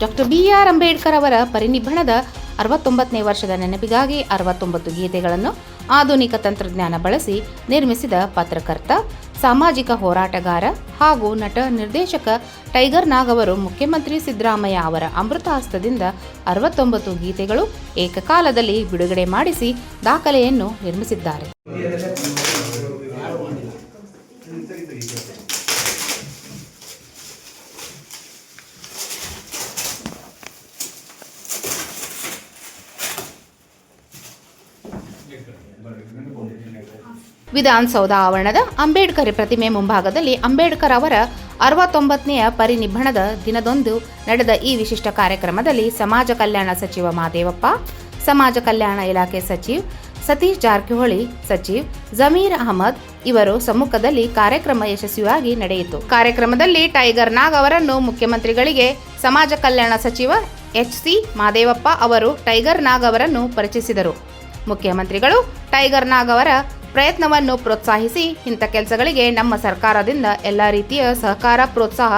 Doctor B R Ambedkar ಅವರ ಪರಿನಿಬ್ಬಣದ ಅರವತ್ತೊಂಬತ್ತನೇ ವರ್ಷದ ನೆನಪಿಗಾಗಿ ಅರವತ್ತೊಂಬತ್ತು ಗೀತೆಗಳನ್ನು ಆಧುನಿಕ ತಂತ್ರಜ್ಞಾನ ಬಳಸಿ ನಿರ್ಮಿಸಿದ ಪತ್ರಕರ್ತ, ಸಾಮಾಜಿಕ ಹೋರಾಟಗಾರ ಹಾಗೂ ನಟ ನಿರ್ದೇಶಕ ಟೈಗರ್ ನಾಗ್ ಅವರು ಮುಖ್ಯಮಂತ್ರಿ ಸಿದ್ದರಾಮಯ್ಯ ಅವರ ಅಮೃತ ಹಸ್ತದಿಂದ ಅರವತ್ತೊಂಬತ್ತು ಗೀತೆಗಳು ಏಕಕಾಲದಲ್ಲಿ ಬಿಡುಗಡೆ ಮಾಡಿಸಿ ದಾಖಲೆಯನ್ನು ನಿರ್ಮಿಸಿದ್ದಾರೆ. ವಿಧಾನಸೌಧ ಆವರಣದ ಅಂಬೇಡ್ಕರ್ ಪ್ರತಿಮೆ ಮುಂಭಾಗದಲ್ಲಿ ಅಂಬೇಡ್ಕರ್ ಅವರ ಅರವತ್ತೊಂಬತ್ತನೆಯ ಪರಿನಿಬ್ಬಣದ ದಿನದಂದು ನಡೆದ ಈ ವಿಶಿಷ್ಟ ಕಾರ್ಯಕ್ರಮದಲ್ಲಿ ಸಮಾಜ ಕಲ್ಯಾಣ ಸಚಿವ ಮಾದೇವಪ್ಪ, ಸಮಾಜ ಕಲ್ಯಾಣ ಇಲಾಖೆ ಸಚಿವ್ ಸತೀಶ್ ಜಾರಕಿಹೊಳಿ ಸಚಿವ್ ಜಮೀರ್ ಅಹಮದ್ ಇವರು ಸಮ್ಮುಖದಲ್ಲಿ ಕಾರ್ಯಕ್ರಮ ಯಶಸ್ವಿಯಾಗಿ ನಡೆಯಿತು. ಕಾರ್ಯಕ್ರಮದಲ್ಲಿ ಟೈಗರ್ ನಾಗ್ ಅವರನ್ನು ಮುಖ್ಯಮಂತ್ರಿಗಳಿಗೆ, ಸಮಾಜ ಕಲ್ಯಾಣ ಸಚಿವ ಎಚ್ ಸಿ ಮಾದೇವಪ್ಪ ಅವರು ಟೈಗರ್ ನಾಗ್ ಅವರನ್ನು ಪರಿಚಯಿಸಿದರು. ಮುಖ್ಯಮಂತ್ರಿಗಳು ಟೈಗರ್ ನಾಗ್ ಅವರ ಪ್ರಯತ್ನವನ್ನು ಪ್ರೋತ್ಸಾಹಿಸಿ ಇಂಥ ಕೆಲಸಗಳಿಗೆ ನಮ್ಮ ಸರ್ಕಾರದಿಂದ ಎಲ್ಲ ರೀತಿಯ ಸಹಕಾರ ಪ್ರೋತ್ಸಾಹ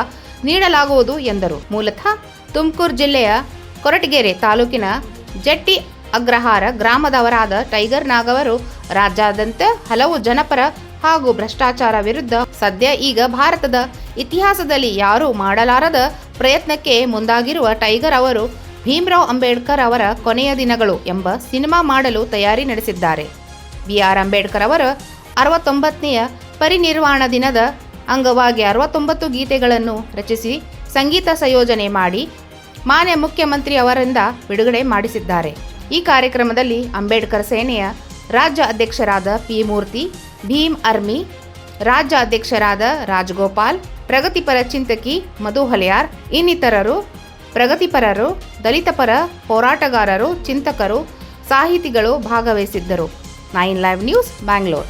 ನೀಡಲಾಗುವುದು ಎಂದರು. ಮೂಲತಃ ತುಮಕೂರು ಜಿಲ್ಲೆಯ ಕೊರಟಗೆರೆ ತಾಲೂಕಿನ ಜಟ್ಟಿ ಅಗ್ರಹಾರ ಗ್ರಾಮದವರಾದ ಟೈಗರ್ ನಾಗ್ ಅವರು ರಾಜ್ಯಾದ್ಯಂತ ಹಲವು ಜನಪರ ಹಾಗೂ ಭ್ರಷ್ಟಾಚಾರ ವಿರುದ್ಧ ಸದ್ಯ ಈಗ ಭಾರತದ ಇತಿಹಾಸದಲ್ಲಿ ಯಾರೂ ಮಾಡಲಾರದ ಪ್ರಯತ್ನಕ್ಕೆ ಮುಂದಾಗಿರುವ ಟೈಗರ್ ಅವರು ಭೀಮ್ರಾವ್ ಅಂಬೇಡ್ಕರ್ ಅವರ ಕೊನೆಯ ದಿನಗಳು ಎಂಬ ಸಿನಿಮಾ ಮಾಡಲು ತಯಾರಿ ನಡೆಸಿದ್ದಾರೆ. ಬಿ ಆರ್ ಅಂಬೇಡ್ಕರ್ ಅವರ ಅರವತ್ತೊಂಬತ್ತನೆಯ ಪರಿನಿರ್ವಾಣ ದಿನದ ಅಂಗವಾಗಿ ಅರವತ್ತೊಂಬತ್ತು ಗೀತೆಗಳನ್ನು ರಚಿಸಿ ಸಂಗೀತ ಸಂಯೋಜನೆ ಮಾಡಿ ಮಾನ್ಯ ಮುಖ್ಯಮಂತ್ರಿ ಅವರಿಂದ ಬಿಡುಗಡೆ ಮಾಡಿಸಿದ್ದಾರೆ. ಈ ಕಾರ್ಯಕ್ರಮದಲ್ಲಿ ಅಂಬೇಡ್ಕರ್ ಸೇನೆಯ ರಾಜ್ಯ ಅಧ್ಯಕ್ಷರಾದ ಪಿ ಮೂರ್ತಿ, ಭೀಮ್ ಅರ್ಮಿ ರಾಜ್ಯ ಅಧ್ಯಕ್ಷರಾದ ರಾಜಗೋಪಾಲ್ ಪ್ರಗತಿಪರ ಚಿಂತಕಿ ಮಧು ಹಲಿಯಾರ್, ಇನ್ನಿತರರು ಪ್ರಗತಿಪರರು ದಲಿತಪರ ಹೋರಾಟಗಾರರು ಚಿಂತಕರು ಸಾಹಿತಿಗಳು ಭಾಗವಹಿಸಿದ್ದರು. Nine live news Bangalore.